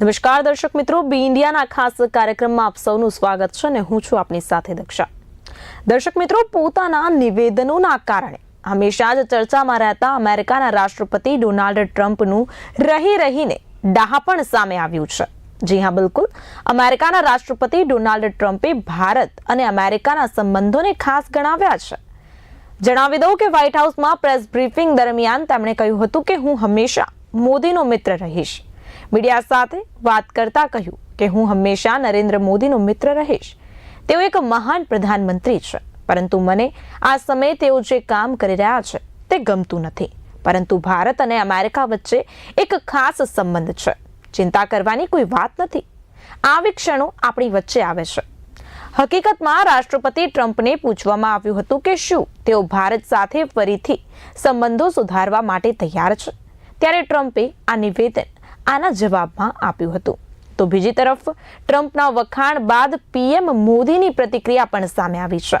નમસ્કાર દર્શક મિત્રો, બી ઇન્ડિયાના ખાસ કાર્યક્રમમાં આપ સૌનું સ્વાગત છે અને હું છું આપની સાથે દક્ષા. દર્શક મિત્રો, પોતાના નિવેદનોના કારણે હંમેશા જ ચર્ચામાં રહેતા અમેરિકાના રાષ્ટ્રપતિ ડોનાલ્ડ ટ્રમ્પનું રહી રહીને ડહાપણ સામે આવ્યું છે. જી હા, બિલકુલ. અમેરિકાના રાષ્ટ્રપતિ ડોનાલ્ડ ટ્રમ્પે ભારત અને અમેરિકાના સંબંધોને ખાસ ગણાવ્યા છે. જણાવી દઉં કે વ્હાઇટ હાઉસમાં પ્રેસ બ્રીફિંગ દરમિયાન તેમણે કહ્યું હતું કે હું હંમેશા મોદીનો મિત્ર રહીશ. મીડિયા સાથે વાત કરતા કહ્યું કે હું હંમેશા નરેન્દ્ર મોદીનો મિત્ર રહીશ. તેઓ એક મહાન પ્રધાનમંત્રી છે. પરંતુ મને આ સમયે તેઓ જે કામ કરી રહ્યા છે તે ગમતું નથી. પરંતુ ભારત અને અમેરિકા વચ્ચે એક ખાસ સંબંધ છે. ચિંતા કરવાની કોઈ વાત નથી. આવી ક્ષણો આપણી વચ્ચે આવે છે. હકીકતમાં રાષ્ટ્રપતિ ટ્રમ્પને પૂછવામાં આવ્યું હતું કે શું તેઓ ભારત સાથે ફરીથી સંબંધો સુધારવા માટે તૈયાર છે. ત્યારે ટ્રમ્પે આ નિવેદન આના જવાબમાં આપ્યું હતું. તો બીજી તરફ, ટ્રમ્પના વખાણ બાદ પીએમ મોદીની પ્રતિક્રિયા પણ સામે આવી છે.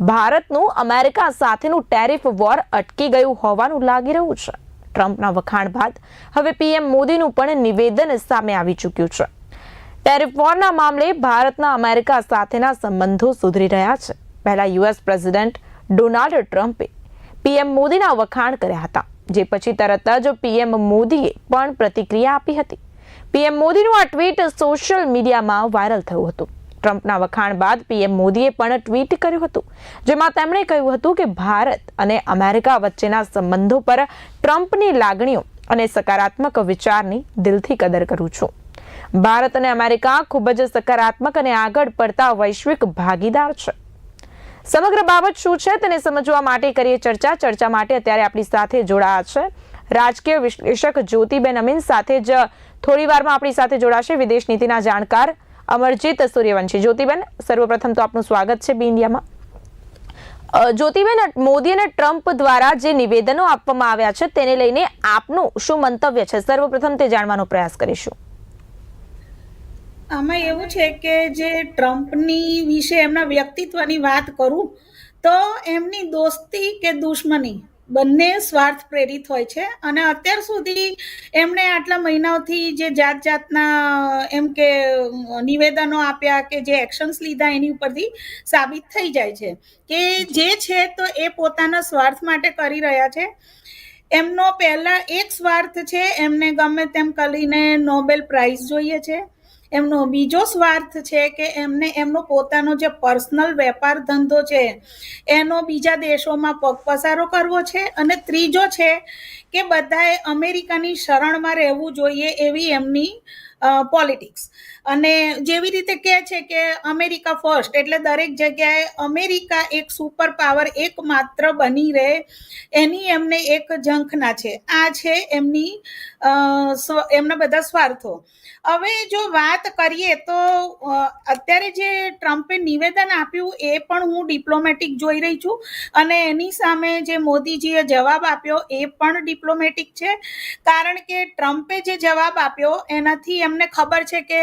ભારતનું અમેરિકા સાથેનું ટેરિફ વોર અટકી ગયું હોવાનું લાગી રહ્યું છે. ટ્રમ્પના વખાણ બાદ હવે પીએમ મોદીનું પણ નિવેદન સામે આવી ચૂક્યું છે. ટેરિફ વોરના મામલે ભારતના અમેરિકા સાથેના સંબંધો સુધરી રહ્યા છે. પહેલા યુએસ પ્રેસિડેન્ટ ડોનાલ્ડ ટ્રમ્પે પીએમ મોદીના વખાણ કર્યા હતા. જે પછી તરત જ પીએમ મોદીએ પણ પ્રતિક્રિયા આપી હતી. પીએમ મોદીનું આ ટ્વીટ સોશિયલ મીડિયામાં વાયરલ થયું હતું. ટ્રમ્પના વખાણ બાદ પીએમ મોદીએ પણ ટ્વીટ કર્યું હતું, જેમાં તેમણે કહ્યું હતું કે ભારત અને અમેરિકા વચ્ચેના સંબંધો પર ટ્રમ્પની લાગણીઓ અને સકારાત્મક વિચારની દિલથી કદર કરું છું. ભારત અને અમેરિકા ખૂબ જ સકારાત્મક અને આગળ પડતા વૈશ્વિક ભાગીદાર છે. સમગ્ર બાબત શું છે તેને સમજવા માટે કરીએ ચર્ચા. ચર્ચા માટે અત્યારે આપણી સાથે જોડાયા છે રાજકીય વિશ્લેષક જ્યોતિબેન અમીન સાથે જ થોડી વારમાં આપણી સાથે જોડાશે વિદેશ નીતિના જાણકાર અમરજીત સૂર્યવંશી. જ્યોતિબેન, સર્વપ્રથમ તો આપનું સ્વાગત છે બી ઇન્ડિયામાં. જ્યોતિબેન, મોદી અને ટ્રમ્પ દ્વારા જે નિવેદનો આપવામાં આવ્યા છે તેને લઈને આપનું શું મંતવ્ય છે? સર્વપ્રથમ તે જાણવાનો પ્રયાસ કરીશું. આમાં એવું છે કે જે ટ્રમ્પની વિશે એમના વ્યક્તિત્વની વાત કરું, તો એમની દોસ્તી કે દુશ્મની બંને સ્વાર્થ પ્રેરિત હોય છે. અને અત્યાર સુધી એમણે આટલા મહિનાઓથી જે જાત જાતના એમ કે નિવેદનો આપ્યા કે જે એક્શન્સ લીધા એની ઉપરથી સાબિત થઈ જાય છે કે જે છે તો એ પોતાના સ્વાર્થ માટે કરી રહ્યા છે. એમનો પહેલા એક સ્વાર્થ છે, એમને ગમે તેમ કરીને નોબેલ પ્રાઇઝ જોઈએ છે. એમનો બીજો સ્વાર્થ છે કે એમને એમનો પોતાનો જે પર્સનલ વેપાર ધંધો છે, એનો બીજા દેશોમાં પગપસારો કરવો છે અને ત્રીજો છે કે બધાએ અમેરિકાની શરણમાં રહેવું જોઈએ એવી એમની પોલિટિક્સ. અને જેવી રીતે કહે છે કે અમેરિકા ફર્સ્ટ એટલે દરેક જગ્યાએ અમેરિકા એક સુપર પાવર એકમાત્ર બની રહે, એની એમને એક ઝંખના છે. આ છે એમની એમના બધા સ્વાર્થો. હવે જો વાત કરીએ તો અત્યારે જે ટ્રમ્પે નિવેદન આપ્યું એ પણ હું ડિપ્લોમેટિક જોઈ રહી છું. અને એની સામે જે મોદીજીએ જવાબ આપ્યો એ પણ ડિપ્લોમેટિક છે. કારણ કે ટ્રમ્પે જે જવાબ આપ્યો એનાથી એમને ખબર છે કે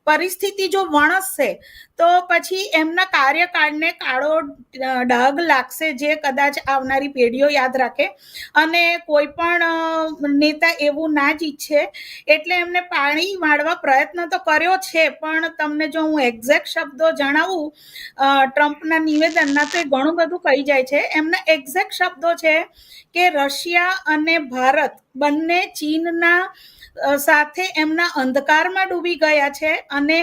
પરિસ્થિતિ જો વણસશે તો પછી એમના કાર્યકાળને કાળો ડાઘ લાગશે જે કદાચ આવનારી પેઢીઓ યાદ રાખે. અને કોઈ પણ નેતા એવું ના જ ઈચ્છે, એટલે એમને પાણી વાળવા પ્રયત્ન તો કર્યો છે, પણ તમને જો હું એક્ઝેક્ટ શબ્દો જણાવું ટ્રમ્પના નિવેદનના તો એ ઘણું બધું કહી જાય છે. એમના એક્ઝેક્ટ શબ્દો છે કે રશિયા અને ભારત બંને ચીનના સાથે એમના અંધકારમાં ડૂબી ગયા છે અને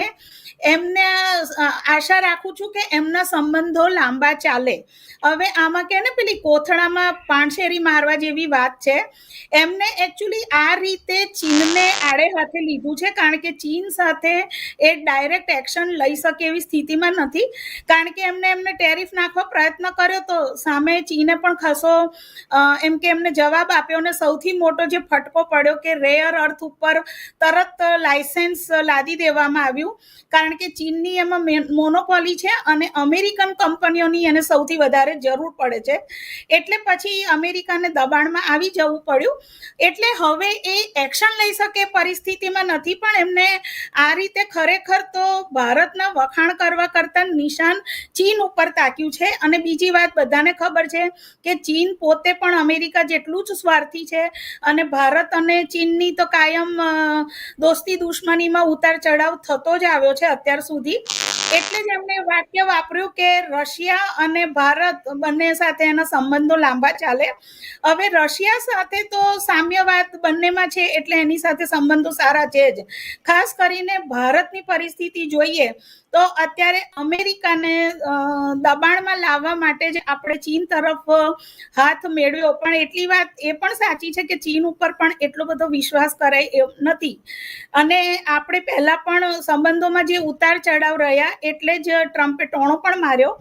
એમને આશા રાખું છું કે એમના સંબંધો લાંબા ચાલે. હવે આમાં કે ને પેલી કોથળામાં પાણશેરી મારવા જેવી વાત છે. એમને એકચ્યુઅલી આ રીતે ચીનને આડે હાથે લીધું છે, કારણ કે ચીન સાથે એ ડાયરેક્ટ એક્શન લઈ શકે એવી સ્થિતિમાં નથી. કારણ કે એમને એમને ટેરિફ નાખવા પ્રયત્ન કર્યો તો સામે ચીને પણ ખાસો એમ કે એમને જવાબ આપ્યો અને સૌથી મોટો જે ફટકો પડ્યો કે રેયર અર્થ ઉપર તરત લાયસન્સ લાદી દેવામાં આવ્યું, કારણ કે ચીનની એમાં મોનોપોલી છે અને અમેરિકન કંપનીઓની એને સૌથી વધારે જરૂર પડે છે. એટલે પછી અમેરિકાને દબાણમાં આવી જવું પડ્યું. એટલે હવે એ એક્શન લઈ શકે પરિસ્થિતિમાં નથી, પણ એમને આ રીતે ખરેખર તો ભારતના વખાણ કરવા કરતા નિશાન ચીન ઉપર તાક્યું છે. અને બીજી વાત બધાને ખબર છે કે ચીન પોતે પણ અમેરિકા જેટલું જ સ્વાર્થી છે અને ભારત અને ચીનની તો કાયમ દોસ્તી દુશ્મનીમાં ઉતાર ચઢાવ થતો જ આવ્યો છે અત્યાર સુધી. એટલે જ એમણે વાક્ય વાપર્યું કે રશિયા અને ભારત બંને સાથે એના સંબંધો લાંબા ચાલે. હવે રશિયા સાથે તો સામ્યવાદ બંનેમાં છે, એટલે એની સાથે સંબંધો સારા છે જ. ખાસ કરીને ભારતની પરિસ્થિતિ જોઈએ તો અત્યારે અમેરિકાને દબાણમાં લાવવા માટે જ આપણે ચીન તરફ હાથ મેળવ્યો. પણ એટલી વાત એ પણ સાચી છે કે ચીન ઉપર પણ એટલો બધો વિશ્વાસ કરાય એમ નથી. અને આપણે પહેલા પણ સંબંધોમાં જે ઉતાર ચઢાવ રહ્યા એટલે જ ટ્રમ્પે ટોણો પણ માર્યો.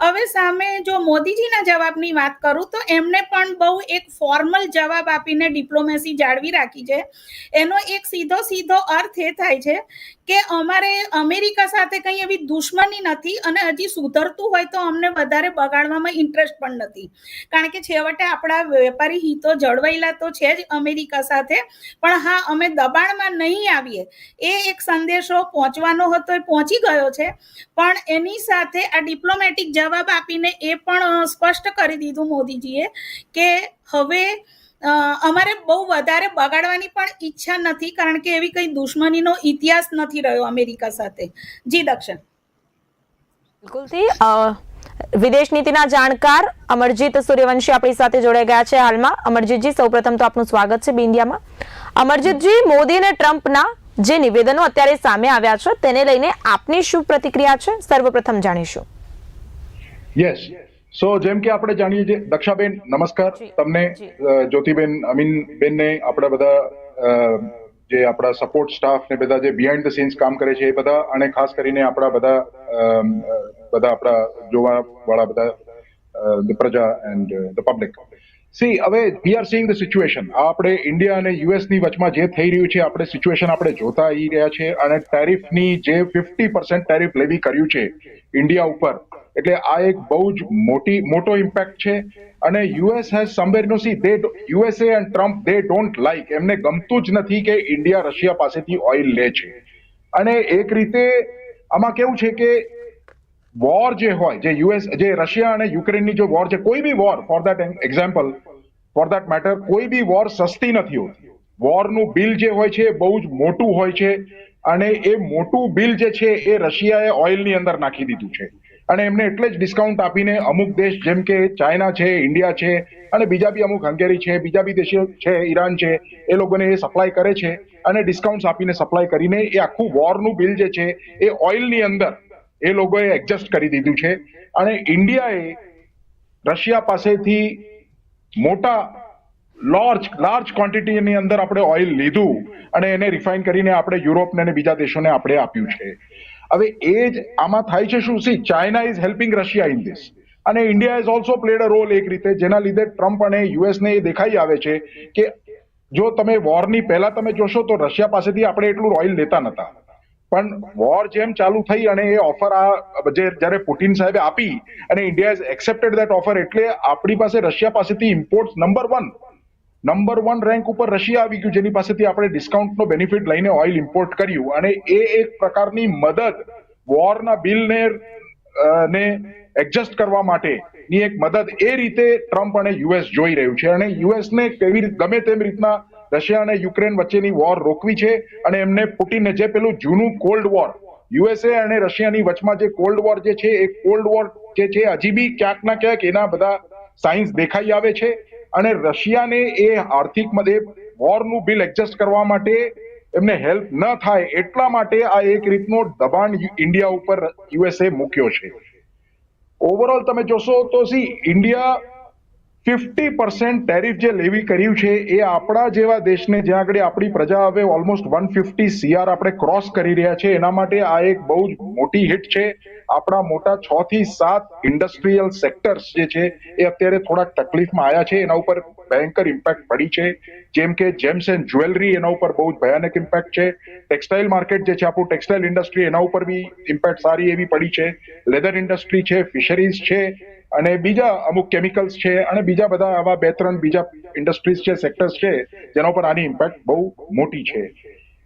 હવે સામે જો મોદીજીના જવાબની વાત કરું તો એમણે પણ બહુ એક ફોર્મલ જવાબ આપીને ડિપ્લોમેસી જાળવી રાખી છે. એનો એક સીધો સીધો અર્થ એ થાય છે કે અમારે અમેરિકા સાથે કંઈ એવી દુશ્મની નથી અને હજી સુધરતું હોય તો અમને વધારે બગાડવામાં ઇન્ટરેસ્ટ પણ નથી. કારણ કે છેવટે આપણા વેપારી હિતો જળવાયેલા તો છે જ અમેરિકા સાથે, પણ હા, અમે દબાણમાં નહીં આવીએ. એ એક સંદેશો પહોંચવાનો હતો, એ પહોંચી ગયો છે. પણ એની સાથે આ ડિપ્લોમેટિક જવાબ આપીને એ પણ સ્પષ્ટ કરી દીધું મોદીજીએ કે હવે અમારે બહુ વધારે બગાડવાની પણ ઈચ્છા નથી કારણ કે એવી કઈ દુશ્મનીનો ઇતિહાસ નથી રહ્યો અમેરિકા સાથે. જી દક્ષિણ. બિલકુલથી વિદેશ નીતિના જાણકાર અમરજીત સૂર્યવંશી આપણી સાથે જોડાઈ ગયા છે હાલમાં. અમરજીતજી સૌપ્રથમ તો આપનું સ્વાગત છે બી ઇન્ડિયામાં અમરજીતજી મોદી અને ટ્રમ્પના જે નિવેદનો અત્યારે સામે આવ્યા છે તેને લઈને આપની શું પ્રતિક્રિયા છે? સર્વપ્રથમ જાણીશું. યસ સો જેમ કે આપણે જાણીએ છીએ દક્ષાબેન નમસ્કાર. તમને જ્યોતિબેન અમીનબેનને આપણા બધા જે આપણા સપોર્ટ સ્ટાફ ને બધા જે બિહાઇન્ડ ધ સીન્સ કામ કરે છે એ બધા અને ખાસ કરીને આપણા બધા બધા આપણા જોવા વાળા બધા પ્રજા એન્ડ ધ પબ્લિક સી, હવે we are seeing the situation આપણે ઇન્ડિયા અને યુએસની વચમાં જે થઈ રહ્યું છે, આપણે સિચ્યુએશન આપણે જોતા આવી રહ્યા છે અને ટેરિફની જે ફિફ્ટી પર્સન્ટ ટેરિફ લેવી કર્યું છે ઇન્ડિયા ઉપર, એટલે આ એક બહુ જ મોટી, મોટો ઇમ્પેક્ટ છે અને US has somewhere no see they USA and Trump they don't like એમને ગમતું જ નથી કે ઇન્ડિયા રશિયા પાસેથી ઓઇલ લે છે. અને એક રીતે આમાં કેવું છે કે વોર જે હોય, જે યુએસ જે રશિયા અને યુક્રેનની જો વોર છે, કોઈ બી war for that example for that matter કોઈ બી વોર સસ્તી નથી હોતી. વોરનું બિલ જે હોય છે બહુ જ મોટું હોય છે અને એ મોટું બિલ જે છે એ રશિયાએ ઓઇલની અંદર નાખી દીધું છે. અને એમને એટલે જ ડિસ્કાઉન્ટ આપીને અમુક દેશ, જેમ કે ચાઇના છે ઇન્ડિયા છે, અને બીજા બી અમુક હંગેરી છે, બીજા બી દેશો છે ઈરાન છે, એ લોકોને એ સપ્લાય કરે છે અને ડિસ્કાઉન્ટ આપીને સપ્લાય કરીને એ આખું વોરનું બિલ જે છે એ ઓઇલની અંદર એ લોકોએ એડજસ્ટ કરી દીધું છે. અને ઇન્ડિયાએ રશિયા પાસેથી મોટા લાર્જ લાર્જ ક્વોન્ટિટીની અંદર આપણે ઓઇલ લીધું અને એને રિફાઇન કરીને આપણે યુરોપને અને બીજા દેશોને આપણે આપ્યું છે. હવે એ જ આમાં થાય છે શું? See China is helping Russia in this અને India is also played a role એક રીતે, જેના લીધે ટ્રમ્પ અને યુએસને એ દેખાઈ આવે છે કે જો તમે વોરની પહેલા તમે જોશો તો રશિયા પાસેથી આપણે એટલું ઓઇલ લેતા નતા. પણ વોર જેમ ચાલુ થઈ અને એ ઓફર આ જે જ્યારે પુટિન સાહેબે આપી અને India is accepted that offer એટલે આપણી પાસે રશિયા પાસેથી import number one number one rank ઉપર રશિયા આવી ગયું, જેની પાસેથી આપણે ડિસ્કાઉન્ટનો બેનિફિટ લઈને ઓઇલ ઇમ્પોર્ટ કર્યું. અને એ એક પ્રકારની મદદ વોરના બિલને ને એડજસ્ટ કરવા માટે ની એક મદદ એ રીતે ટ્રમ્પ અને યુએસ જોઈ રહ્યું છે. અને યુએસને કેવી ગમે તેમ રીતના રશિયા અને યુક્રેન વચ્ચેની વોર રોકવી છે અને એમને પુટિને જે પેલું જૂનું કોલ્ડ વોર યુએસએ અને રશિયાની વચમાં જે કોલ્ડ વોર જે છે, એ કોલ્ડ વોર જે છે, હજી બી ક્યાંક ના ક્યાંક એના બધા સાયન્સ દેખાઈ આવે છે. અને રશિયાને એ આર્થિક મદે વોરનું બિલ એડજસ્ટ કરવા માટે એમને હેલ્પ ન થાય એટલા માટે આ એક રીતનો દબાણ ઇન્ડિયા ઉપર યુએસએ મૂક્યો છે. ઓવરઓલ તમે જોશો તો see India fifty percent tariff જે લેવી કર્યું છે એ આપણા જેવા દેશને જ્યાં આગળ આપણી પ્રજા હવે ઓલમોસ્ટ વન ફિફ્ટી સીઆર આપણે ક્રોસ કરી રહ્યા છે. એના માટે આ એક બહુ જ મોટી હિટ છે. આપણા મોટા છ થી સાત ઇન્ડસ્ટ્રીયલ સેક્ટર્સ જે છે એ અત્યારે થોડાક તકલીફમાં આવ્યા છે. એના ઉપર ભયંકર ઇમ્પેક્ટ પડી છે. જેમ કે જેમ્સ એન્ડ જ્વેલરી એના ઉપર બહુ જ ભયાનક ઇમ્પેક્ટ છે. ટેક્સટાઇલ માર્કેટ જે છે, આપણું ટેક્સટાઇલ ઇન્ડસ્ટ્રી એના ઉપર બી ઇમ્પેક્ટ સારી એવી પડી છે. લેધર ઇન્ડસ્ટ્રી છે ફિશરીઝ છે અને બીજા અમુક કેમિકલ્સ છે અને બીજા બધા આવા બે ત્રણ બીજા ઇન્ડસ્ટ્રીઝ છે સેક્ટર્સ છે, જેના ઉપર આની ઇમ્પેક્ટ બહુ મોટી છે.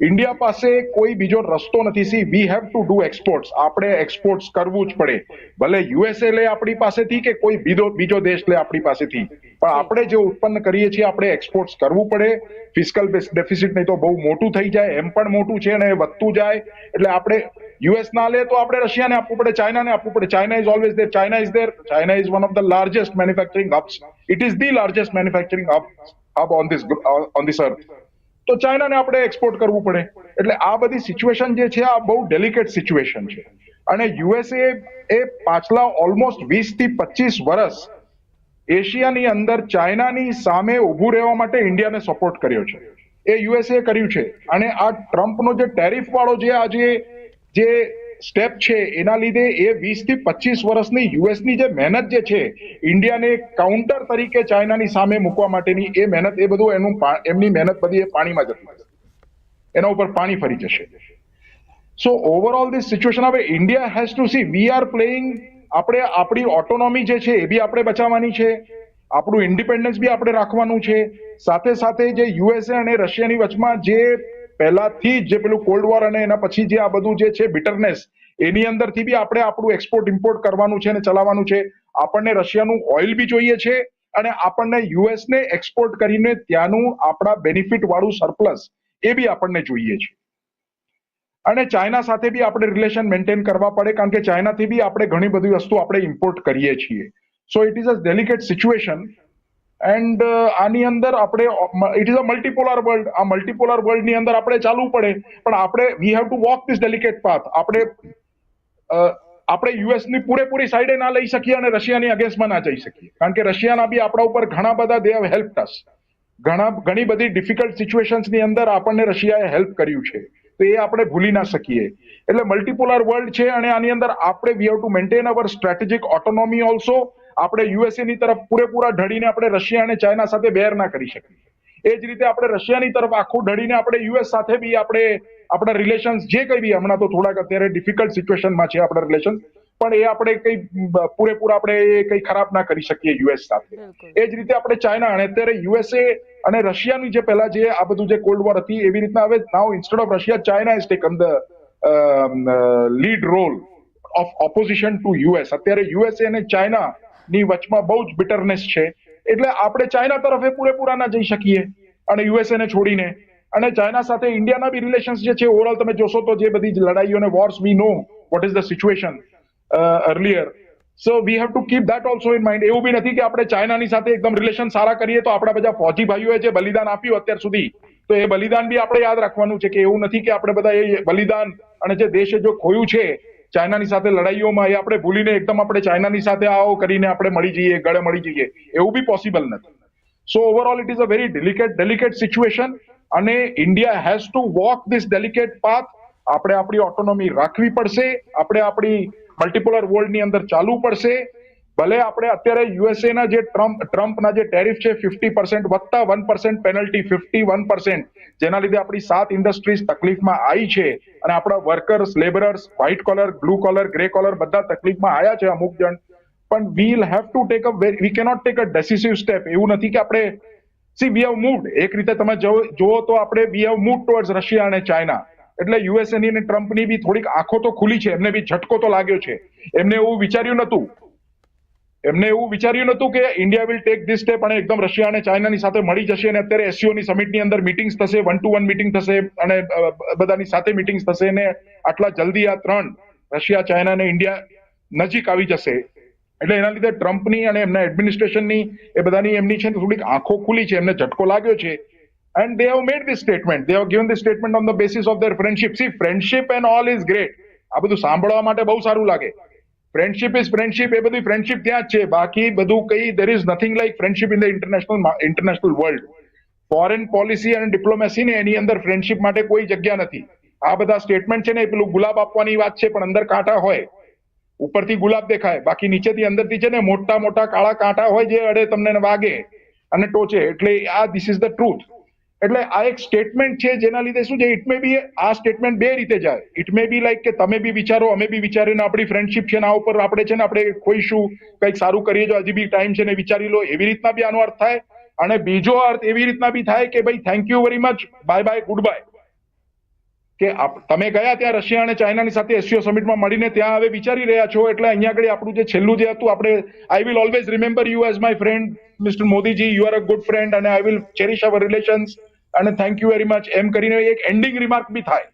ઇન્ડિયા પાસે કોઈ બીજો રસ્તો નથી see we have to do exports આપણે એક્સપોર્ટ્સ કરવું જ પડે. ભલે યુએસએ લે આપણી પાસેથી કે કોઈ બીજો બીજો દેશ લે આપણી પાસેથી. પણ આપણે જે ઉત્પન્ન કરીએ છીએ, આપણે એક્સપોર્ટ્સ કરવું પડે. ફિસ્કલ ડેફિસિટ નહીં તો બહુ મોટું થઈ જાય, એમ પણ મોટું છે અને વધતું જાય. એટલે આપણે યુએસ ના લે તો આપણે રશિયાને આપવું પડે, ચાઇનાને આપવું પડે. China is always there China is there China is one of the largest manufacturing hubs it is the largest manufacturing hub hub on this on this earth તો ચાઇનાને આપણે એક્સપોર્ટ કરવું પડે. એટલે આ બધી સિચ્યુએશન જે છે, આ બહુ ડેલિકેટ સિચ્યુએશન છે. અને યુએસએ એ પાછલા ઓલમોસ્ટ વીસથી પચીસ વર્ષ એશિયાની અંદર ચાઇનાની સામે ઊભું રહેવા માટે ઇન્ડિયાને સપોર્ટ કર્યો છે. એ યુએસએ કર્યું છે. અને આ ટ્રમ્પનો જે ટેરિફ વાળો જે આજે જે સ્ટેપ છે, એના લીધે એ વીસથી પચીસ વર્ષની યુએસની જે મહેનત જે છે, ઇન્ડિયાને કાઉન્ટર તરીકે ચાઇનાની સામે મૂકવા માટેની એ મહેનત, એ બધું એનું એમની મહેનત બધી એ પાણીમાં જતી એના ઉપર પાણી ફરી જશે. સો ઓવરઓલ ધીસ સિચ્યુએશન હવે India has to see we are playing આપણે, આપણી ઓટોનોમી જે છે, એ બી આપણે બચાવવાની છે. આપણું ઇન્ડિપેન્ડન્સ બી આપણે રાખવાનું છે. સાથે સાથે જે યુએસએ અને રશિયાની વચમાં જે પહેલાથી જ પેલું કોલ્ડ વોર અને એના પછી જે આ બધું જે છે બિટરનેસ એની અંદરથી બી આપણે આપણું એક્સપોર્ટ ઇમ્પોર્ટ કરવાનું છે અને ચલાવવાનું છે. આપણને રશિયાનું ઓઇલ બી જોઈએ છે અને આપણને યુએસ ને એક્સપોર્ટ કરીને ત્યાંનું આપણા બેનિફિટ વાળું સરપ્લસ એ બી આપણને જોઈએ છે. અને ચાઇના સાથે બી આપણે રિલેશન મેન્ટેન કરવા પડે કારણ કે ચાઇનાથી બી આપણે ઘણી બધી વસ્તુ આપણે ઇમ્પોર્ટ કરીએ છીએ. So it is a delicate situation and આની અંદર આપણે it is a multipolar world આ મલ્ટીપોલર વર્લ્ડની અંદર આપણે ચાલવું પડે. પણ આપણે we have to walk this delicate path આપણે આપણે યુએસની પૂરેપૂરી સાઈડે ના લઈ શકીએ અને રશિયાની અગેન્સ્ટમાં ના જઈ શકીએ. કારણ કે રશિયાના બી આપણા ઉપર ઘણા બધા દે હેવ હેલ્પ અસ ઘણા, ઘણી બધી ડિફિકલ્ટ સિચ્યુએશન્સની અંદર આપણને રશિયાએ હેલ્પ કર્યું છે. તો એ આપણે ભૂલી ના શકીએ. એટલે મલ્ટીપોલર વર્લ્ડ છે અને આની અંદર આપણે we have to maintain our strategic autonomy also આપણે યુએસએ ની તરફ પૂરેપૂરા ઢળીને આપણે રશિયા અને ચાઇના સાથે બેર ના કરી શકીએ. એ જ રીતે આપણે રશિયાની તરફ આખું ઢળીને આપણે યુએસ સાથે બી આપણે આપણા રિલેશન્સ જે કઈ બી હમણાં તો થોડાક અત્યારે ડિફિકલ્ટ સિચ્યુએશનમાં છે આપણા રિલેશન પણ એ આપણે કઈ પૂરેપૂરા આપણે કઈ ખરાબ ના કરી શકીએ યુએસ સાથે. એ જ રીતે આપણે ચાઇના અને અત્યારે યુએસએ અને રશિયાની જે પહેલા જે આ બધું જે કોલ્ડ વોર હતી એવી રીતના હવે now instead of Russia China is taken the lead role of opposition to US અત્યારે યુએસએ અને ચાઇના ની વચમાં બહુ જ બિટરનેસ છે. એટલે આપણે ચાઇના તરફ પૂરેપૂરા ના જઈ શકીએ અને યુએસએ ને છોડીને. અને ચાઇના સાથે ઇન્ડિયાના બી રિલેશન્સ જે છે ઓવરઓલ તમે જોશો તો જે બધી લડાઈઓ અને wars we know what is the situation earlier so we have to keep that also in mind એવું બી નથી કે આપણે ચાઇનાની સાથે એકદમ રિલેશન સારા કરીએ તો આપણા બધા ફોજી ભાઈઓએ જે બલિદાન આપ્યું અત્યાર સુધી, તો એ બલિદાન બી આપણે યાદ રાખવાનું છે કે એવું નથી કે આપણે બધા એ બલિદાન અને જે દેશે જો ખોયું છે ચાઇનાની સાથે લડાઈઓમાં એ આપણે ભૂલીને એકદમ આપણે ચાઇનાની સાથે આવો કરીને આપણે મળી જઈએ, ગળે મળી જઈએ, એવું બી પોસિબલ નથી. So overall it is a very delicate delicate situation અને India has to walk this delicate path આપણે આપણી ઓટોનોમી રાખવી પડશે, આપણે આપણી મલ્ટીપોલર વર્લ્ડની અંદર ચાલવું પડશે ભલે આપણે અત્યારે યુએસએ ના જે ટ્રમ્પ ટ્રમ્પના જે ટેરિફ છે ફિફ્ટી પર્સન્ટ વત્તા one percent penalty fifty one percent જેના લીધે આપણી સાત ઇન્ડસ્ટ્રીઝ તકલીફમાં આવી છે અને આપણા workers labourers white collar blue collar grey collar બધા તકલીફમાં આવ્યા છે અમુક જણ. પણ we'll have to take a we cannot take a decisive step એવું નથી કે આપણે સી વી હેવ મૂવડ એક રીતે તમે જુઓ તો આપણે we have move towards Russia અને ચાઇના એટલે યુએસએ ની અને ટ્રમ્પની બી થોડીક આંખો તો ખુલી છે. એમને બી ઝટકો તો લાગ્યો છે. એમને એવું વિચાર્યું નતું એમને એવું વિચાર્યું નતું કે India will take this step અને એકદમ રશિયા અને ચાઇનાની સાથે મળી જશે અને અત્યારે એસસીઓની સમિટની અંદર મીટિંગ્સ થશે વન ટુ વન મીટિંગ થશે અને બધાની સાથે મીટિંગ્સ થશે અને આટલા જલ્દી આ ત્રણ રશિયા, ચાઇના અને ઇન્ડિયા નજીક આવી જશે. એટલે એના લીધે ટ્રમ્પની અને એમના એડમિનિસ્ટ્રેશનની એ બધાની એમની છે ને થોડીક આંખો ખુલી છે, એમને ઝટકો લાગ્યો છે. And they have made this statement they have given this statement on the basis of their friendship see friendship and all is great આ બધું સાંભળવા માટે બહુ સારું લાગે. ફ્રેન્ડશિપ ઇઝ ફ્રેન્ડશિપ એ બધી ફ્રેન્ડશિપ ત્યાં જ છે. બાકી બધું કઈ there is nothing like friendship in the international international world foreign policy અને ડિપ્લોમેસી ને એની અંદર ફ્રેન્ડશિપ માટે કોઈ જગ્યા નથી. આ બધા સ્ટેટમેન્ટ છે ને, એ પેલું ગુલાબ આપવાની વાત છે, પણ અંદર કાંટા હોય. ઉપરથી ગુલાબ દેખાય. બાકી નીચેથી અંદરથી છે ને, મોટા મોટા કાળા કાંટા હોય જે અડે, તમને વાગે અને ટોચે. એટલે આ ધીસ ઇઝ ધ ટ્રુથ એટલે આ એક સ્ટેટમેન્ટ છે જેના લીધે શું છે? ઇટ મે બી આ સ્ટેટમેન્ટ બે રીતે જાય. ઇટ મે બી લાઈક કે તમે બી વિચારો, અમે બી વિચારીને આપણી ફ્રેન્ડશિપ છે ને આ ઉપર આપણે છે ને આપણે ખોઈશું કંઈક સારું કરીએ જો હજી બી ટાઈમ છે ને વિચારી લો, એવી રીતના બી આનો અર્થ થાય. અને બીજો અર્થ એવી રીતના બી થાય કે ભાઈ thank you very much bye bye good bye કે તમે ગયા ત્યાં રશિયા અને ચાઇનાની સાથે એસસીઓ સમિટમાં મળીને ત્યાં હવે વિચારી રહ્યા છો, એટલે અહીંયા આગળ આપણું જે છેલ્લું જે હતું, આપણે I will always remember you as my friend mister Modiji you are a good friend અને I will cherish our relations અને થેન્ક યુ વેરી મચ એમ કરીને એક એન્ડિંગ રિમાર્ક બી થાય.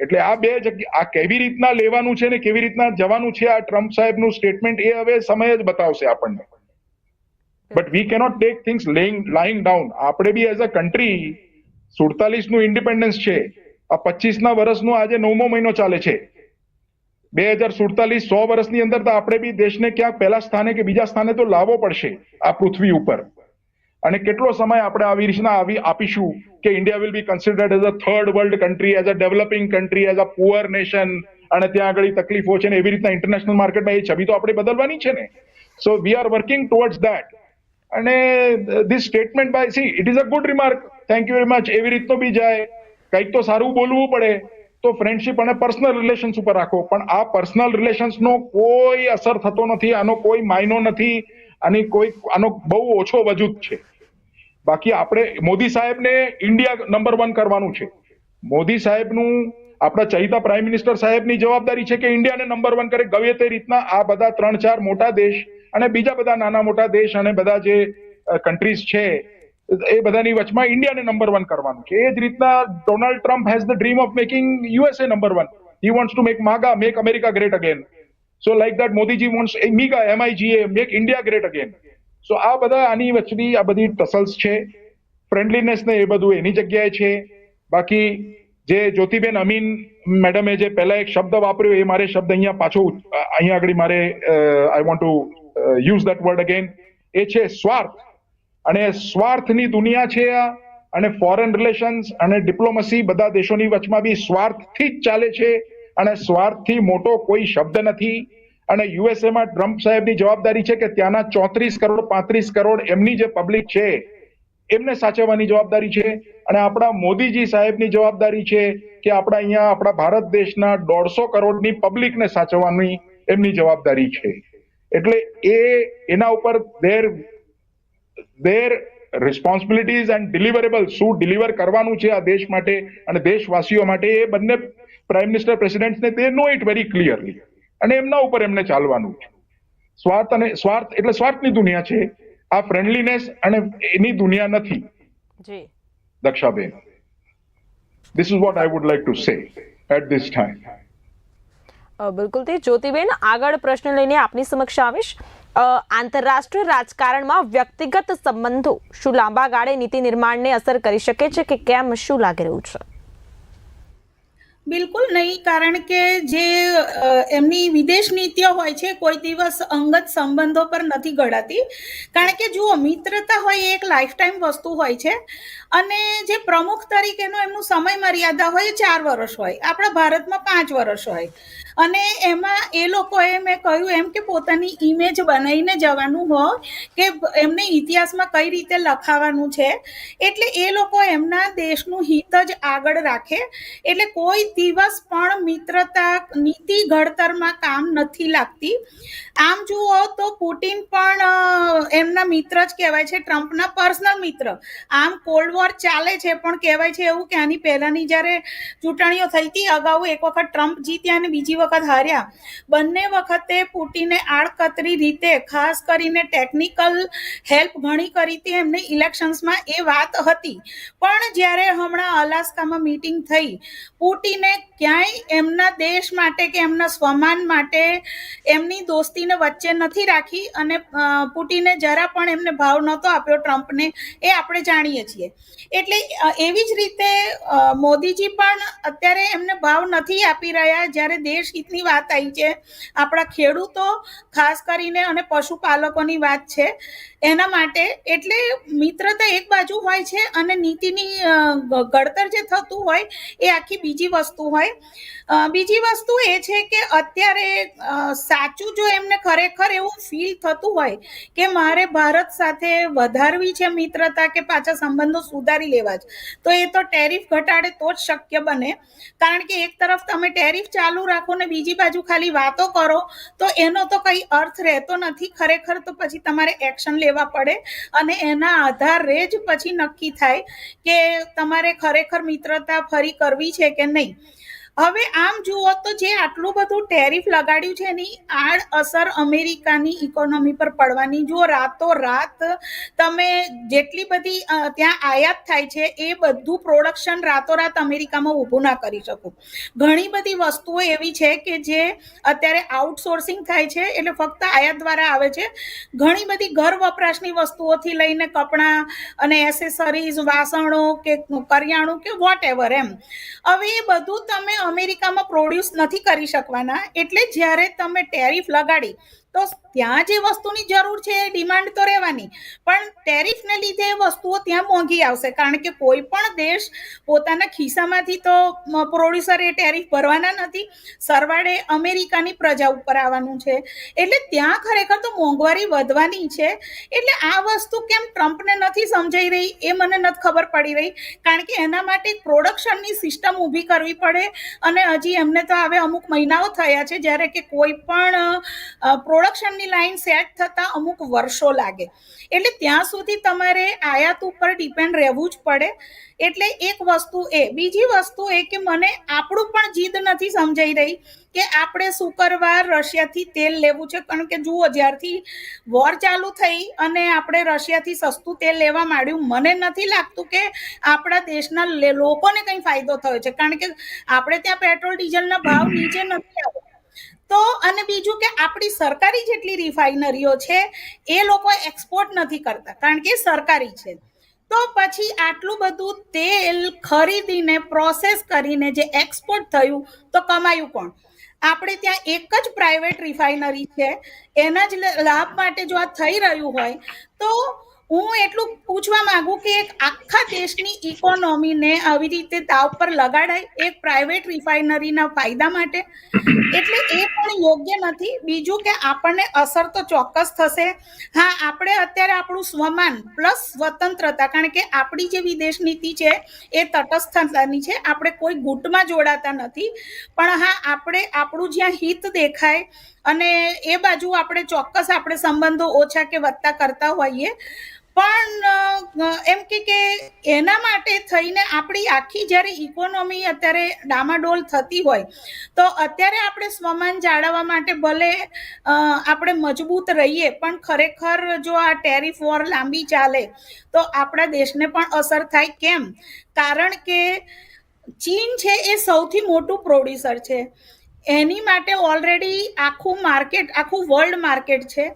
એટલે આ બે જગ્યા આ કેવી રીતના લેવાનું છે ને કેવી રીતના જવાનું છે, આ ટ્રમ્પ સાહેબનું સ્ટેટમેન્ટ એ હવે સમય જ બતાવશે આપણને. But we cannot take things laying lying down આપણે બી એઝ અ કન્ટ્રી સુડતાલીસનું ઇન્ડિપેન્ડન્સ છે. આ પચીસ ના વર્ષનો આજે નવમો મહિનો ચાલે છે. બે હજાર સુડતાલીસ સો વર્ષની અંદર તો આપણે બી દેશને ક્યાંક પહેલા સ્થાને કે બીજા સ્થાને તો લાવવો પડશે આ પૃથ્વી ઉપર. અને કેટલો સમય આપણે આવી રીતના આવી આપીશું કે India will be considered as a third world country as a developing country as a poor nation અને ત્યાં આગળ તકલીફો છે ને એવી રીતના ઇન્ટરનેશનલ માર્કેટમાં એ છબી તો આપણે બદલવાની છે ને. So we are working towards that અને this statement by see it is a good remark thank you very much એવી રીતનો બી જાય. કંઈક તો સારું બોલવું પડે. તો ફ્રેન્ડશિપ અને પર્સનલ રિલેશન્સ ઉપર રાખો. પણ આ પર્સનલ રિલેશન્સનો કોઈ અસર થતો નથી, આનો કોઈ માયનો નથી આની કોઈ, આનો બહુ ઓછો વજૂદ છે. બાકી આપણે, મોદી સાહેબને ઇન્ડિયા નંબર વન કરવાનું છે. મોદી સાહેબનું, આપણા ચહિતા પ્રાઇમ મિનિસ્ટર સાહેબની જવાબદારી છે કે ઇન્ડિયાને નંબર વન કરે. ગમે તે રીતના આ બધા ત્રણ ચાર મોટા દેશ અને બીજા બધા નાના મોટા દેશ અને બધા જે કન્ટ્રીઝ છે એ બધાની વચમાં ઇન્ડિયાને નંબર વન કરવાનું છે. એ જ રીતના Donald Trump has the dream of making USA number one he wants to make MAGA make America great again so like that Modiji wants MIGA MIGA make India great again so આ બધા આની વચ્ચેની આ બધી tassels છે. Friendliness ને એ બધું એની જગ્યાએ છે. બાકી જે જ્યોતિબેન અમીન મેડમે જે પહેલા એક શબ્દ વાપર્યો, એ મારે શબ્દ અહીંયા પાછો અહીંયા આગળ મારે I want to use that word again એ છે સ્વાર્થ. અને સ્વાર્થની દુનિયા છે આ, અને ફોરેન રિલેશન્સ અને ડિપ્લોમસી બધા દેશોની વચમાં બી સ્વાર્થથી જ ચાલે છે, અને સ્વાર્થથી મોટો કોઈ શબ્દ નથી. અને યુએસએમાં ટ્રમ્પ સાહેબની જવાબદારી છે કે ત્યાંના ચોત્રીસ કરોડ, પાંત્રીસ કરોડ એમની જે પબ્લિક છે, એમને સાચવવાની જવાબદારી છે. અને આપણા મોદીજી સાહેબની જવાબદારી છે કે આપણા અહીંયા આપણા ભારત દેશના દોઢસો કરોડની પબ્લિકને સાચવવાની એમની જવાબદારી છે. એટલે એ, એના ઉપર there there responsibilities and deliverable શું ડિલિવર કરવાનું છે આ દેશ માટે અને દેશવાસીઓ માટે એ બંને prime minister પ્રેસિડેન્ટને they know it very clearly અને એમના ઉપર એમને ચાલવાનું છે. સ્વાર્થ અને સ્વાર્થ એટલે સ્વાર્થની દુનિયા છે. આ ફ્રેન્ડલીનેસ અને એની દુનિયા નથી. જી. Dakshaben this is what I would like to say at this time બિલકુલ. તે જ્યોતિબેન આગળ પ્રશ્ન લઈને આપની સમક્ષ આવીશ. આંતરરાષ્ટ્રીય રાજકારણમાં વ્યક્તિગત સંબંધો શું લાંબા ગાળે નીતિ નિર્માણને અસર કરી શકે છે કે કેમ શું લાગી રહ્યું છે? બિલકુલ નહીં, કારણ કે જે એમની વિદેશ નીતિઓ હોય છે, કોઈ દિવસ અંગત સંબંધો પર નથી ઘડાતી કારણ કે જુઓ, મિત્રતા હોય એક લાઈફ ટાઈમ વસ્તુ હોય છે. અને જે પ્રમુખ તરીકેનો એમનું સમય મર્યાદા હોય ચાર વર્ષ હોય. આપણા ભારતમાં પાંચ વર્ષ હોય. અને એમાં એ લોકોએ મેં કહ્યું એમ કે પોતાની ઇમેજ બનાવીને જવાનું હોય કે એમને ઇતિહાસમાં કઈ રીતે લખાવાનું છે. એટલે એ લોકો એમના દેશનું હિત જ આગળ રાખે. એટલે કોઈ દિવસ પણ મિત્રતા, નીતિ ઘડતરમાં કામ નથી લાગતી. આમ જુઓ તો પુટિન પણ એમના મિત્ર જ કહેવાય છે, ટ્રમ્પના પર્સનલ મિત્ર. આમ કોલ્ડ વોર ચાલે છે, પણ કહેવાય છે એવું કે આની પહેલાની જ્યારે ચૂંટણીઓ થઈ હતી, અગાઉ એક વખત ટ્રમ્પ જીત્યા અને બીજી વખત હાર્યા. બંને વખતે પુટિને આડકતરી રીતે, ખાસ કરીને ટેકનિકલ હેલ્પ ઘણી કરી હતી એમને ઇલેક્શન્સમાં, એ વાત હતી. પણ જ્યારે હમણાં અલાસ્કામાં મીટિંગ થઈ, પુટિને ક્યાંય એમના દેશ માટે કે એમના સ્વમાન માટે એમની દોસ્તીને વચ્ચે નથી રાખી અને પુટિને જરા પણ એમને ભાવ નહોતો આપ્યો ટ્રમ્પને, એ આપણે જાણીએ છીએ. એટલે એવી જ રીતે મોદીજી પણ અત્યારે એમને ભાવ નથી આપી રહ્યા. જ્યારે દેશ હિતની વાત આવી છે, આપણા ખેડૂતો, ખાસ કરીને અને પશુપાલકોની વાત છે એના માટે એટલે મિત્રતા એક બાજુ હોય છે અને નીતિની ઘડતર જે થતું હોય એ આખી બીજી વસ્તુ હોય. બીજી વસ્તુ એ છે કે અત્યારે સાચું જો એમને ખરેખર એવું ફીલ થતું હોય કે મારે ભારત સાથે વધારવી છે મિત્રતા કે પાછા સંબંધો સુધારી લેવા છે, તો એ તો ટેરિફ ઘટાડે તો જ શક્ય બને. કારણ કે એક તરફ તમે ટેરિફ ચાલુ રાખો ને બીજી બાજુ ખાલી વાતો કરો, તો એનો તો કંઈ અર્થ રહેતો નથી. ખરેખર તો પછી તમારે એક્શન લેવા પડે અને એના આધારે જ પછી નક્કી થાય કે તમારે ખરેખર મિત્રતા ફરી કરવી છે કે નહીં. હવે આમ જુઓ તો જે આટલું બધું ટેરિફ લગાડ્યું છે એની આડ અસર અમેરિકાની ઇકોનોમી પર પડવાની. જુઓ રાતો રાત તમે જેટલી બધી ત્યાં આયાત થાય છે, એ બધું પ્રોડક્શન રાતોરાત અમેરિકામાં ઊભું ના કરી શકો. ઘણી બધી વસ્તુઓ એવી છે કે જે અત્યારે આઉટસોર્સિંગ થાય છે, એટલે ફક્ત આયાત દ્વારા આવે છે. ઘણી બધી ઘર વપરાશની વસ્તુઓથી લઈને કપડાં અને એસેસરીઝ વાસણો કે કરિયાણું કે વોટ એવર એમ. હવે એ બધું તમે અમેરિકામાં પ્રોડ્યુસ નથી કરી શકવાના. એટલે જ્યારે તમે ટેરિફ લગાડી તો ત્યાં જે વસ્તુની જરૂર છે એ ડિમાન્ડ તો રહેવાની. પણ ટેરિફને લીધે એ વસ્તુઓ ત્યાં મોંઘી આવશે. કારણ કે કોઈ પણ દેશ પોતાના ખિસ્સામાંથી તો પ્રોડ્યુસર એ ટેરિફ ભરવાના નથી. સરવાળે અમેરિકાની પ્રજા ઉપર આવવાનું છે. એટલે ત્યાં ખરેખર તો મોંઘવારી વધવાની છે. એટલે આ વસ્તુ કેમ ટ્રમ્પને નથી સમજાઈ રહી એ મને નથી ખબર પડી રહી. કારણ કે એના માટે પ્રોડક્શનની સિસ્ટમ ઊભી કરવી પડે. અને હજી એમને તો હવે અમુક મહિનાઓ થયા છે. જ્યારે કે કોઈ પણ પ્રોડક્શનની લાઈન સેટ થતાં અમુક વર્ષો લાગે. એટલે ત્યાં સુધી તમારે આયાત ઉપર ડિપેન્ડ રહેવું જ પડે. એટલે એક વસ્તુ એ. બીજી વસ્તુ એ કે મને આપણું પણ જીદ નથી સમજાઈ રહી કે આપણે શુક્રવાર રશિયાથી તેલ લેવું છે. કારણ કે જુઓ, જ્યારથી વોર ચાલુ થઈ અને આપણે રશિયાથી સસ્તું તેલ લેવા માંડ્યું, મને નથી લાગતું કે આપણા દેશના લોકોને કંઈ ફાયદો થયો છે. કારણ કે આપણે ત્યાં પેટ્રોલ, ડીઝલના ભાવ નીચે નથી આવ્યા તો અને બીજું કે આપણી સરકારી જેટલી રિફાઇનરીઓ છે, એ લોકો એક્સપોર્ટ નથી કરતા, કારણ કે સરકારી છે. તો પછી આટલું બધું તેલ ખરીદીને પ્રોસેસ કરીને જે એક્સપોર્ટ થયું, તો કમાયું કોણ? આપણે ત્યાં એક જ પ્રાઇવેટ રિફાઇનરી છે, એના જ લાભ માટે જો આ થઈ રહ્યું હોય, તો હું એટલું પૂછવા માંગુ કે એક આખા દેશની ઇકોનોમીને આવી રીતે તાવ પર લગાડાય, એક પ્રાઇવેટ રિફાઇનરીના ફાયદા માટે, એટલે એ પણ યોગ્ય નથી. બીજું કે આપણને અસર તો ચોક્કસ થશે. હા, આપણે અત્યારે આપણું સ્વમાન પ્લસ સ્વતંત્રતા, કારણ કે આપણી જે વિદેશ નીતિ છે, એ તટસ્થતાની છે. આપણે કોઈ ગુટમાં જોડાતા નથી. પણ હા, આપણે આપણું જ્યાં હિત દેખાય અને એ બાજુ આપણે ચોક્કસ આપણે સંબંધો ઓછા કે વધતા કરતા હોઈએ. પણ એમ કે કે એના માટે થઈને આપણી આખી જ્યારે ઇકોનોમી અત્યારે ડામાડોલ થતી હોય, તો અત્યારે આપણે સ્વમાન જાળવવા માટે ભલે આપણે મજબૂત રહીએ, પણ ખરેખર જો આ ટેરિફ વોર લાંબી ચાલે, તો આપણા દેશને પણ અસર થાય કેમ? કારણ કે ચીન છે એ સૌથી મોટું પ્રોડ્યુસર છે. એની માટે ઓલરેડી આખું માર્કેટ આખું વર્લ્ડ માર્કેટ છે.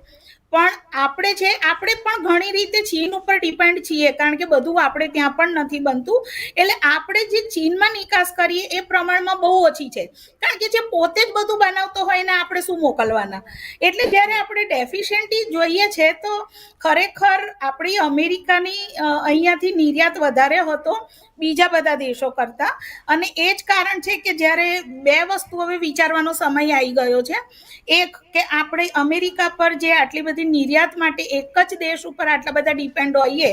પણ આપણે છે, આપણે પણ ઘણી રીતે ચીન ઉપર ડિપેન્ડ છીએ, કારણ કે બધું આપણે ત્યાં પણ નથી બનતું. એટલે આપણે જે ચીનમાં નિકાસ કરીએ, એ પ્રમાણમાં બહુ ઓછી છે. કારણ કે જે પોતે જ બધું બનાવતો હોય ને આપણે શું મોકલવાના? એટલે જ્યારે આપણે ડેફિશિયન્ટી જોઈએ છે, તો ખરેખર આપણી અમેરિકાની અહીંયાથી નિર્યાત વધારે હતો બીજા બધા દેશો કરતા. અને એ જ કારણ છે કે જ્યારે બે વસ્તુ હવે વિચારવાનો સમય આવી ગયો છે. એક, કે આપણે અમેરિકા પર જે આટલી બધી નિર્યાત માટે એક જ દેશ ઉપર આટલા બધા ડિપેન્ડ હોઈએ,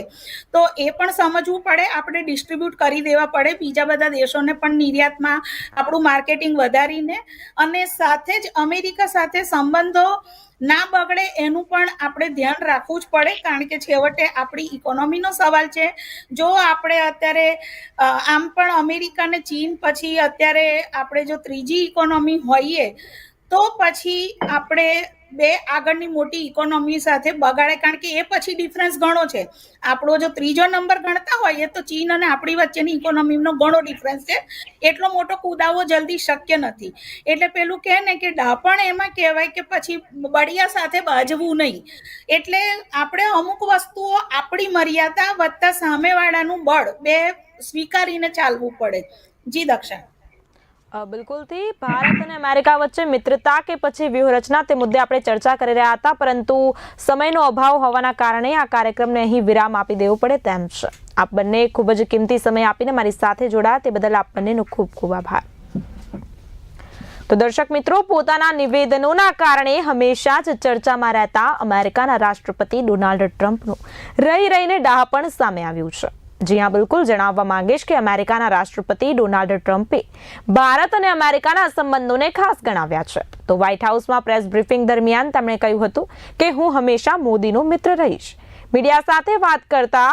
તો એ પણ સમજવું પડે, આપણે ડિસ્ટ્રીબ્યુટ કરી દેવા પડે, બીજા બધા દેશોને પણ નિર્યાતમાં આપણું માર્કેટિંગ વધારીને. અને સાથે જ અમેરિકા સાથે સંબંધો ના બગડે એનું પણ આપણે ધ્યાન રાખવું જ પડે, કારણ કે છેવટે આપણી ઇકોનોમીનો સવાલ છે. જો આપણે અત્યારે આમ પણ અમેરિકા ને ચીન પછી અત્યારે આપણે જો ત્રીજી ઇકોનોમી હોઈએ, તો પછી આપણે બે આગળની મોટી ઇકોનોમી સાથે બગાડે, કારણ કે એ પછી ડિફરન્સ ઘણો છે. આપણો જો ત્રીજો નંબર ગણતા હોઈએ તો ચીન અને આપણી વચ્ચેની ઇકોનોમીનો ઘણો ડિફરન્સ છે. એટલો મોટો કુદાવો જલ્દી શક્ય નથી. એટલે પેલું કહે ને કે ડાપણ એમાં કહેવાય કે પછી બળિયા સાથે બાજવું નહીં. એટલે આપણે અમુક વસ્તુઓ આપણી મર્યાદા વત્તા સામેવાળાનું બળ બે સ્વીકારીને ચાલવું પડે. જી દક્ષા. બિલકુલથી ભારત અને અમેરિકા વચ્ચે મિત્રતા કે પછી વ્યૂહરચના તે મુદ્દે આપણે ચર્ચા કરી રહ્યા હતા, પરંતુ સમયનો અભાવ હોવાના કારણે આ કાર્યક્રમને અહીં વિરામ આપી દેવો પડે તેમ છે. આપ બંને ખૂબ જ કિંમતી સમય આપીને મારી સાથે જોડાયા, તે બદલ આપ બંનેનો ખૂબ ખૂબ આભાર. તો દર્શક મિત્રો, પોતાના નિવેદનોના કારણે હંમેશા જ ચર્ચામાં રહેતા અમેરિકાના રાષ્ટ્રપતિ ડોનાલ્ડ ટ્રમ્પનું રહી રહીને ડહાપણ સામે આવ્યું છે. જી હા, બિલકુલ. જણાવવા માંગીશ કે અમેરિકાના રાષ્ટ્રપતિ ડોનાલ્ડ ટ્રમ્પે ભારત અને અમેરિકાના સંબંધોને ખાસ ગણાવ્યા છે. તો વ્હાઇટ હાઉસમાં પ્રેસ બ્રીફિંગ દરમિયાન તેમણે કહ્યું હતું કે હું હંમેશા મોદીનો મિત્ર રહીશ. મીડિયા સાથે વાત કરતા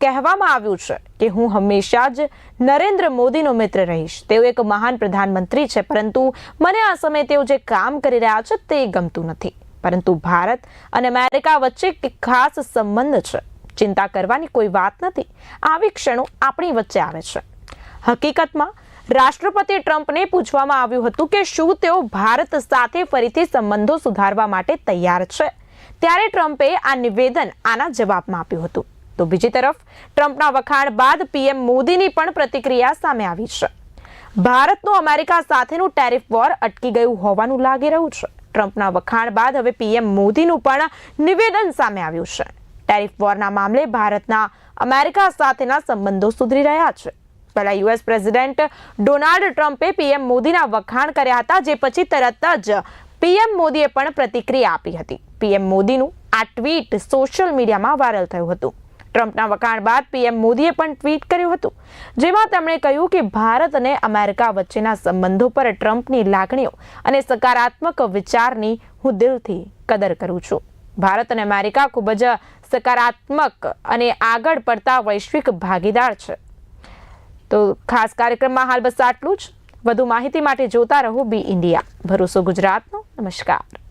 કહેવામાં આવ્યું છે કે હું હંમેશા જ નરેન્દ્ર મોદીનો મિત્ર રહીશ. તેઓ એક મહાન પ્રધાનમંત્રી છે, પરંતુ મને આ સમયે તેઓ જે કામ કરી રહ્યા છે તે ગમતું નથી. પરંતુ ભારત અને અમેરિકા વચ્ચે એક ખાસ સંબંધ છે. ચિંતા કરવાની કોઈ વાત નથી. આવી ક્ષણો આપણી વચ્ચે આવે છે. હકીકતમાં, રાષ્ટ્રપતિ ટ્રમ્પને પૂછવામાં આવ્યું હતું કે શું તેઓ ભારત સાથે ફરીથી સંબંધો સુધારવા માટે તૈયાર છે. ત્યારે ટ્રમ્પે આ નિવેદન આના જવાબમાં આપ્યું હતું. તો બીજી તરફ, ટ્રમ્પના વખાણ બાદ પીએમ મોદીની પણ પ્રતિક્રિયા સામે આવી છે. ભારતનું અમેરિકા સાથેનું ટેરિફ વોર અટકી ગયું હોવાનું લાગી રહ્યું છે. ટ્રમ્પના વખાણ બાદ હવે પીએમ મોદીનું પણ નિવેદન સામે આવ્યું છે. ટેરિફ વોરના મામલે ભારતના અમેરિકા સાથેના સંબંધો સુધરી રહ્યા છે. પહેલા યુએસ પ્રેસિડેન્ટ ડોનાલ્ડ ટ્રમ્પે પીએમ મોદીના વખાણ કર્યા હતા, જે પછી તરત જ પીએમ મોદીએ પણ પ્રતિક્રિયા આપી હતી. પીએમ મોદીનું આ ટ્વીટ સોશિયલ મીડિયામાં વાયરલ થયું હતું. ટ્રમ્પના વખાણ બાદ પીએમ મોદીએ પણ ટ્વીટ કર્યું હતું, જેમાં તેમણે કહ્યું કે ભારત અને અમેરિકા વચ્ચેના સંબંધો પર ટ્રમ્પની લાગણીઓ અને સકારાત્મક વિચારની હું દિલથી કદર કરું છું. ભારત અને અમેરિકા ખૂબ જ સકારાત્મક અને આગળ પડતા વૈશ્વિક ભાગીદાર છે. તો ખાસ કાર્યક્રમમાં હાલ બસ આટલું જ. વધુ માહિતી માટે જોતા રહો બી ઇન્ડિયા. ભરોસો ગુજરાતનો. નમસ્કાર.